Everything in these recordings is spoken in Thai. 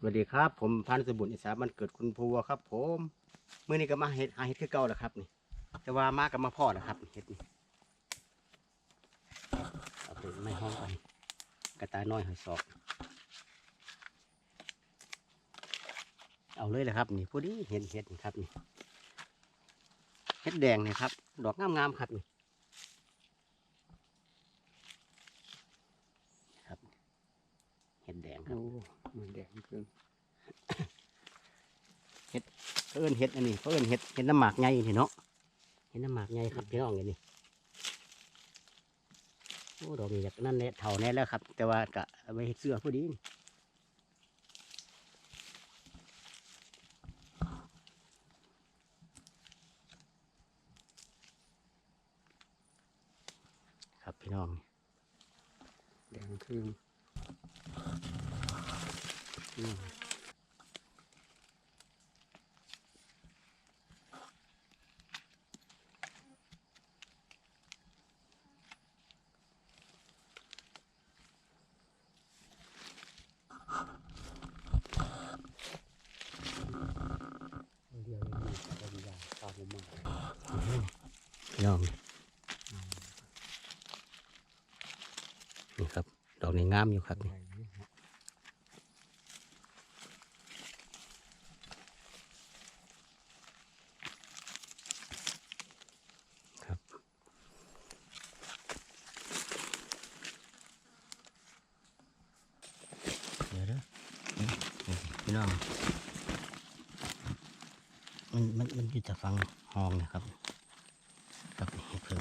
สวัสดีครับ ผมพันสมบุญอิสามันเกิดคุณภูวครับ ผมเมื่อนี้ก็มาเห็ดหาเห็ดคือเก่าแล้วครับนี่แต่ว่ามากับมาพ่อนะครับเห็ดนี่เอาไปไม่ห้องไปกระตายน้อยหอยศอกเอาเลยเลยครับ นี่พอดีเห็นเห็ดนี่ครับนี่เห็ดแดงนี่ครับ ดอกงามๆครับนี่ครับ เห็ดแดงครับโอ้มันแดงเกินเพิ่นเห็ดอันนี้เพิ่นเห็ดเห็ดน้ำหมากใหญ่นี่เนาะเห็ดน้ำหมากใหญ่ครับพี่น้องอย่างนี้โอ้ดอกนี้จากนั่นแหละเท่าแน่แล้วครับ แต่ว่ากะเอาไปเฮ็ดเสื้อพอดีนี่ครับพี่น้องแดงครึ่งอืมเดียวยังมีเป็นยาข้าวมั น้องนี่ครับ ดอกนี้งามอยู่ครับนี่ ใหญ่นี่ฮะ ครับเดี๋ยวนะนี่นี่ พี่น้อง มันมันมันอยู่แต่ฟังห้องนะครับกับเพิ่ง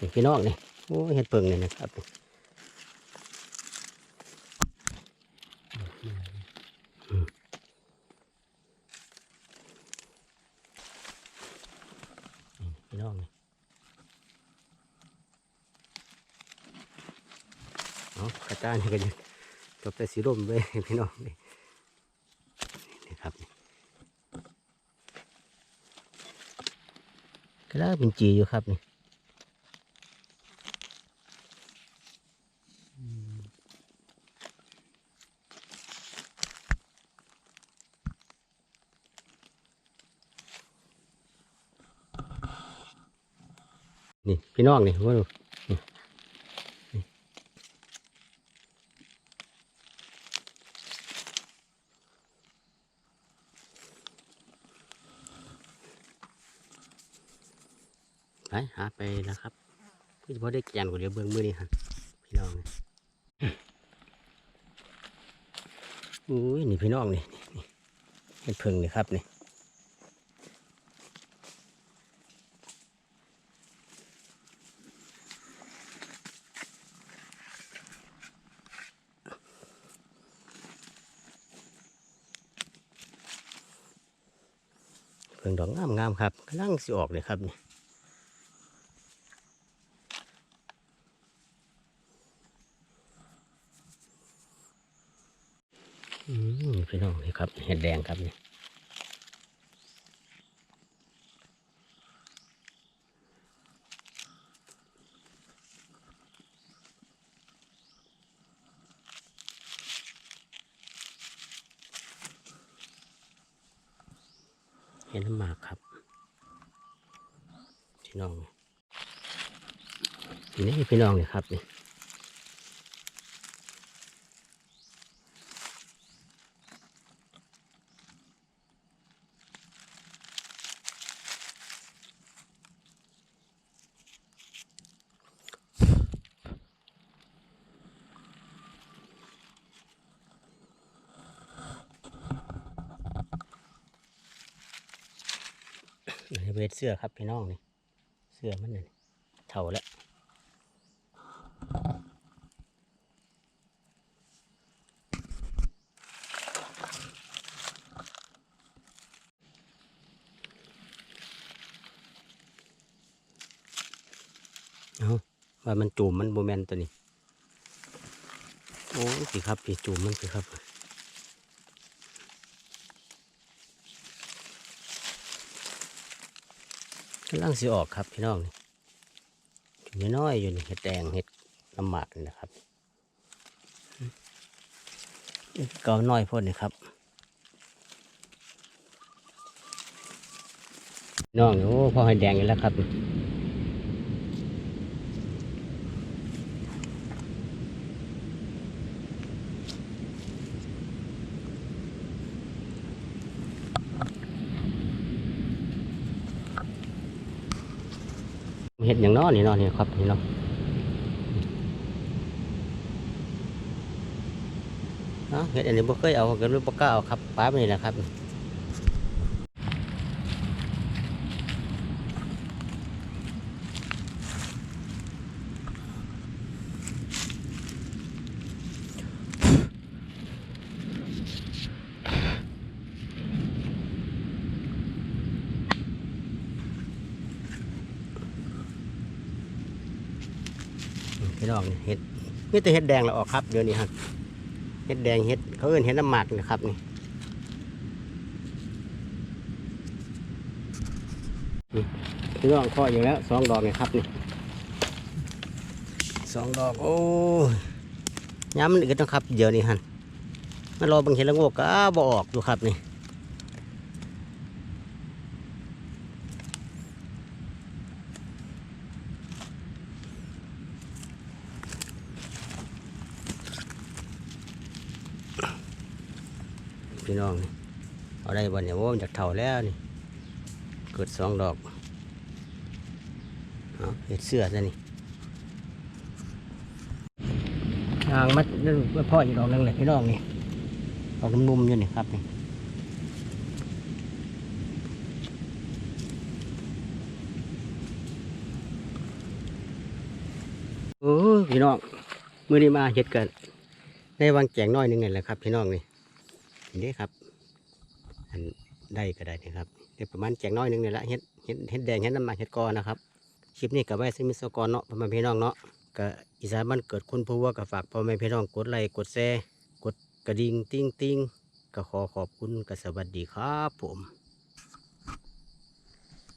นี่พี่น้องนี่โอ้เห็ดเพิ่งนี่นะครับ นี่พี่น้องนี่ เอากระจานี่ก็จะจบแต่สีร่มเลยพี่น้องนี่นี่ครับนี่ก็ได้เป็นจีอยู่ครับนี่นี่พี่น้องนี่ว่าดูนี่นี่ไป หาไปนะครับพี่จะพอได้แกนกว่าเดียวเบื้องมือนี่ฮะพี่น้องนี่อุ้ยนี่พี่น้องนี่นี่เห็ดเพิ่งนี่ครับนี่เพิ่งดอกงามงามๆครับกำลังสิออกเลยครับนี่ พี่น้องนี่ครับเห็ดแดงครับนี่เห็ดน้ำหมากครับพี่น้องนี่นี่พี่น้องนี่ครับนี่ เป็นเสื้อครับพี่น้องนี่ เสื้อมันนี่เท่าแล้วเอาว่ามันจูมมันโบแมนตัวนี้ โอ้สิครับพี่จูมมันสิครับ กำลังสิออกครับพี่น้องนี่น้อยอยู่นี่เห็ดแดงเห็ดลำหมากนะครับนี่เกาน้อยพ่นนี่ครับน้องนี่โอ้พ่อให้แดงอยู่แล้วครับ เห็ดอย่างน้อนี่น้อนี่ครับนี่เนาะเนาะเห็ดอันนี้บ่เคยเอากันบ่กล้าเอาครับป้าไปนี่แหละครับ พี่น้องเห็ดมีแต่เห็ดแดงแล้วออกครับเดี๋ยวนี้ครับเห็ดแดงเห็ดเขาเอิ้นเห็ดน้ำหมากนี่ครับนี่พี่น้องข้ออยู่แล้วสองดอกนี่ครับนี่สองดอกโอ้ยย้ำมันอึดนะครับ เดี๋ยวนี้ฮันมารอบางเห็ดละโงกก็บ่ออกอยู่ครับนี่ พี่น้องนี่เอาได้บ่เนี่ยโอ้มันจากเท่าแล้วนี่ เกิดสองดอกเห็ดเสื้อซะนี่ทางมัดนั่พ่ออีกดอกหนึงเลยพี่น้องนี่ดอกนุ่มๆอยู่นี่ครับนี่โอ้พี่น้อง มือนี้มาเห็ดกันในวังแจงน้อยนึงนี่แหละครับ พี่น้องนี่ นี่ครับ อันได้ก็ได้นะครับเดี๋ยวประมาณแจงน้อยหนึงเนี่แหละเห็ดเห็ดเห็ดแดงเห็ดน้ำมันเห็ดกอนะครับคลิปนี้กับไว้ซิมิสกรเนาะพ่อแม่พี่น้องเนาะก็อีสานบ้านเกิดคุณผู้ว่ากับฝากพ่อแม่พี่น้องกดไลค์กดแชร์กดกระดิ่งติ้งติ้งก็ขอขอบคุณก็สวัสดีครับผม